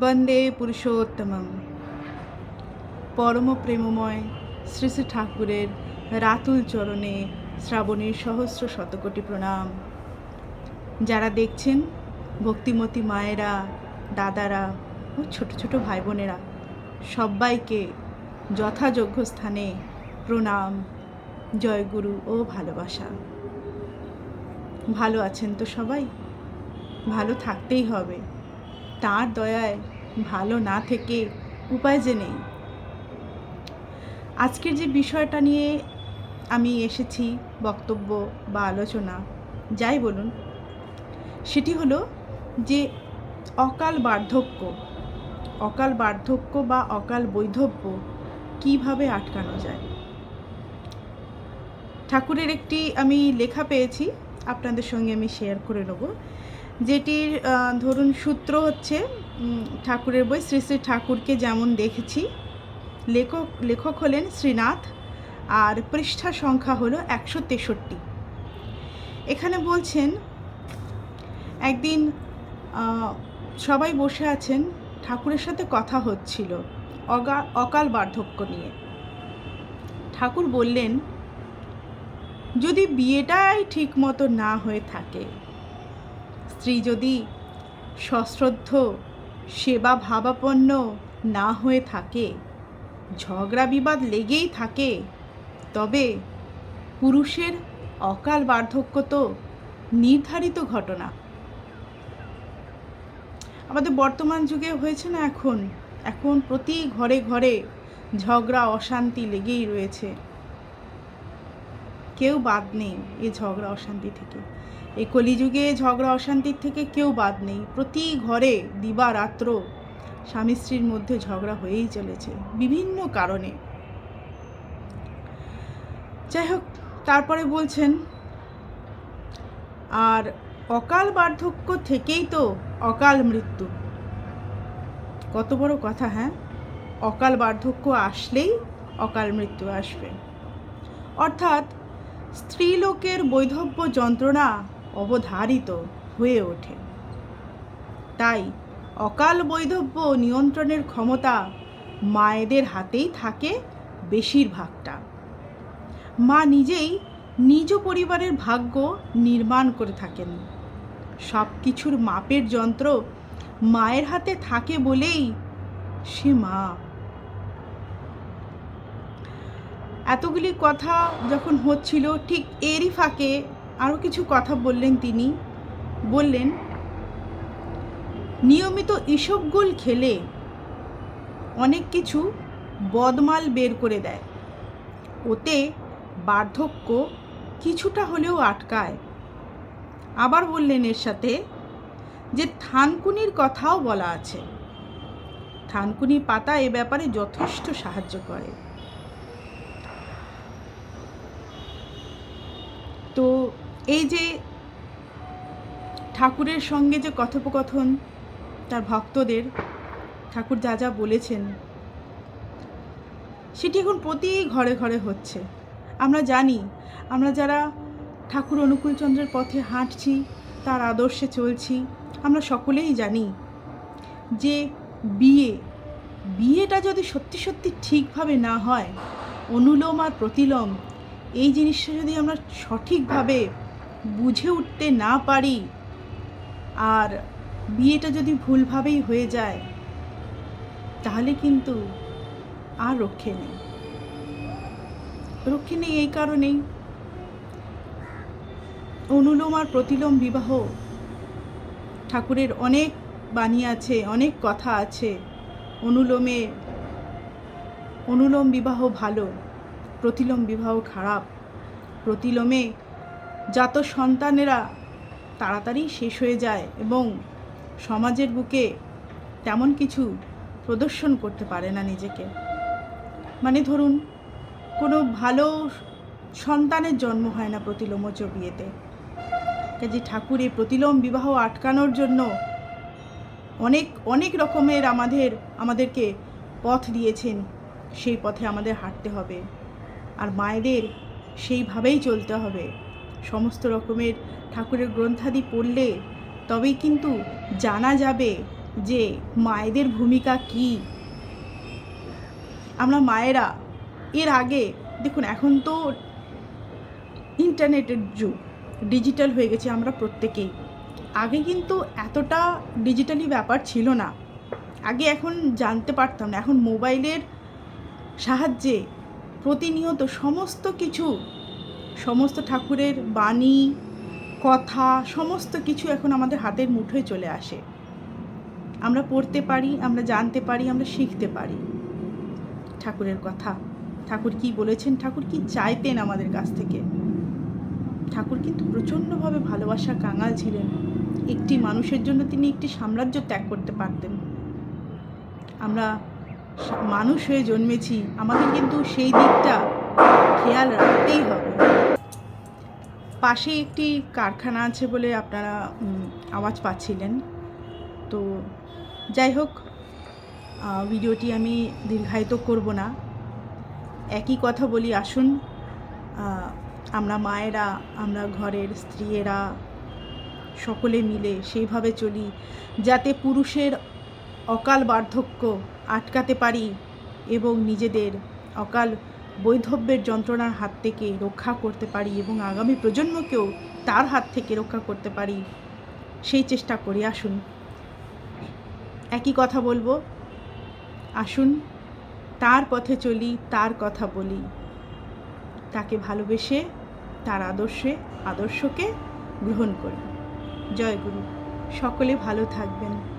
বন্দে পুরুষোত্তমম। পরম প্রেমময় শ্রী শ্রী ঠাকুরের রাতুল চরণে শ্রাবণীর সহস্র শতকোটি প্রণাম। যারা দেখছেন, ভক্তিমতী মায়েরা, দাদারা ও ছোট ছোট ভাই বোনেরা সবাইকে যথাযোগ্য স্থানে প্রণাম, জয়গুরু ও ভালোবাসা। ভালো আছেন তো সবাই? ভালো থাকতেই হবে। তার দয়ায় ভালো না থেকে উপায় যে নেই আজকের যে বিষয়টা নিয়ে আমি এসেছি, বক্তব্য বা আলোচনা, যাই বলুন, সেটি হলো যে অকাল বার্ধক্য অকাল বার্ধক্য বা অকাল বৈধব্য কীভাবে আটকানো যায়? ঠাকুরের একটি আমি লেখা পেয়েছি, আপনাদের সঙ্গে আমি শেয়ার করে নেব। যেটির ধরুন সূত্র হচ্ছে ঠাকুরের বই, শ্রী শ্রী ঠাকুরকে যেমন দেখেছি, লেখক লেখক হলেন শ্রীনাথ, আর পৃষ্ঠা সংখ্যা হলো একশো তেষট্টি। এখানে বলছেন, একদিন সবাই বসে আছেন, ঠাকুরের সাথে কথা হচ্ছিল, অগা, অকাল বার্ধক্য নিয়ে। ঠাকুর বললেন, যদি বিয়েটাই ঠিক মতো না হয়ে থাকে স্ত্রী যদি সশ্রদ্ধ সেবা ভাবাপন্ন না হয়ে থাকে ঝগড়া বিবাদ লেগেই থাকে, তবে পুরুষের অকাল বার্ধক্য তো নির্ধারিত ঘটনা। আমাদের বর্তমান যুগে হয়েছে না এখন? এখন প্রতি ঘরে ঘরে ঝগড়া, অশান্তি লেগেই রয়েছে। কেউ বাদ নেই এই ঝগড়া অশান্তি থেকে। এই কলিযুগে ঝগড়া অশান্তির থেকে কেউ বাদ নেই। প্রতি ঘরে দিবারাত্র স্বামী স্ত্রীর মধ্যে ঝগড়া হয়েই চলেছে বিভিন্ন কারণে। যাই হোক, তারপরে বলছেন, আর অকাল বার্ধক্য থেকেই তো অকাল মৃত্যু। কত বড় কথা হ্যাঁ? অকাল বার্ধক্য আসলেই অকাল মৃত্যু আসবে। অর্থাৎ স্ত্রীলোকের বৈধব্য যন্ত্রণা অবধারিত হয়ে ওঠে। তাই অকাল বৈধব্য নিয়ন্ত্রণের ক্ষমতা মায়েদের হাতেই থাকে বেশিরভাগটা। মা নিজেই নিজ পরিবারের ভাগ্য নির্মাণ করে থাকেন। সব কিছুর মাপের যন্ত্র মায়ের হাতে থাকে বলেই সে মা এতগুলি কথা যখন হচ্ছিল, ঠিক এরই ফাঁকে আরও কিছু কথা বললেন তিনি। বললেন, নিয়মিত ইসবগুল খেলে অনেক কিছু বদমাল বের করে দেয়। ওতে বার্ধক্য কিছুটা হলেও আটকায়। আবার বললেন এর সাথে যে থানকুনির কথাও বলা আছে। থানকুনি পাতা এ ব্যাপারে যথেষ্ট সাহায্য করে তো এই যে ঠাকুরের সঙ্গে যে কথোপকথন, তার ভক্তদের, ঠাকুর যা যা বলেছেন, সেটি এখন প্রতি ঘরে ঘরে হচ্ছে। আমরা জানি, আমরা যারা ঠাকুর অনুকূলচন্দ্রের পথে হাঁটছি, তার আদর্শে চলছি, আমরা সকলেই জানি যে বিয়ে, বিয়েটা যদি সত্যি সত্যি ঠিকভাবে না হয়, অনুলোম আর প্রতিলোম, এই জিনিসটা যদি আমরা সঠিকভাবে বুঝে উঠতে না পারি। আর বিয়েটা যদি ভুলভাবেই হয়ে যায়, তাহলে কিন্তু আর রক্ষে নেই। রক্ষে নেই এই কারণেই। অনুলোম আর প্রতিলোম বিবাহ ঠাকুরের অনেক বাণী আছে, অনেক কথা আছে। অনুলোমে অনুলোম বিবাহ ভালো, প্রতিলোম বিবাহ খারাপ। প্রতিলোমে জাত সন্তানেরা তাড়াতাড়ি শেষ হয়ে যায় এবং সমাজের বুকে তেমন কিছু প্রদর্শন করতে পারে না নিজেকে। মানে ধরুন, কোনো ভালো সন্তানের জন্ম হয় না প্রতিলোমজ বিয়েতে। কাজে ঠাকুর এই প্রতিলোম বিবাহ আটকানোর জন্য অনেক অনেক রকমের আমাদের, আমাদেরকে পথ দিয়েছেন। সেই পথে আমাদের হাঁটতে হবে। আর মায়েদের সেইভাবেই চলতে হবে। সমস্ত রকমের ঠাকুরের গ্রন্থাদি পড়লে তবেই কিন্তু জানা যাবে যে মায়েদের ভূমিকা কি। আমরা মায়েরা, এর আগে দেখুন এখন তো ইন্টারনেটের যুগ, ডিজিটাল হয়ে গেছে আমরা প্রত্যেকেই। আগে কিন্তু এতটা ডিজিটালি ব্যাপার ছিল না। আগে এখন জানতে পারতাম না, এখন মোবাইলের সাহায্যে প্রতিনিয়ত সমস্ত কিছু সমস্ত ঠাকুরের বাণী, কথা, সমস্ত কিছু এখন আমাদের হাতের মুঠোয় চলে আসে। আমরা পড়তে পারি, আমরা জানতে পারি, আমরা শিখতে পারি। ঠাকুরের কথা। ঠাকুর কি বলেছেন? ঠাকুর কি চাইতেন আমাদের কাছ থেকে? ঠাকুর কিন্তু প্রচণ্ডভাবে ভালোবাসা কাঙাল ছিলেন। একটি মানুষের জন্য তিনি একটি সাম্রাজ্য ত্যাগ করতে পারতেন। আমরা মানুষ হয়ে জন্মেছি। আমাদের কিন্তু সেই দিকটা খেয়াল রাখতেই হবে। পাশে একটি কারখানা আছে বলে আপনারা আওয়াজ পাচ্ছিলেন। তো যাই হোক ভিডিওটি আমি দীর্ঘায়িত করব না। একই কথা বলি, আসুন আমরা মায়েরা, আমরা ঘরের স্ত্রীয়েরা সকলে মিলে সেইভাবে চলি, যাতে পুরুষের অকাল বার্ধক্য আটকাতে পারি এবং নিজেদের অকাল বৈধব্যের যন্ত্রণার হাত থেকে রক্ষা করতে পারি এবং আগামী প্রজন্মকেও তার হাত থেকে রক্ষা করতে পারি, সেই চেষ্টা করি আসুন। একই কথা বলব, আসুন, তার পথে চলি, তার কথা বলি। তাকে ভালোবেসে, তার আদর্শে, আদর্শকে গ্রহণ করি। জয় গুরু। সকলে ভালো থাকবেন।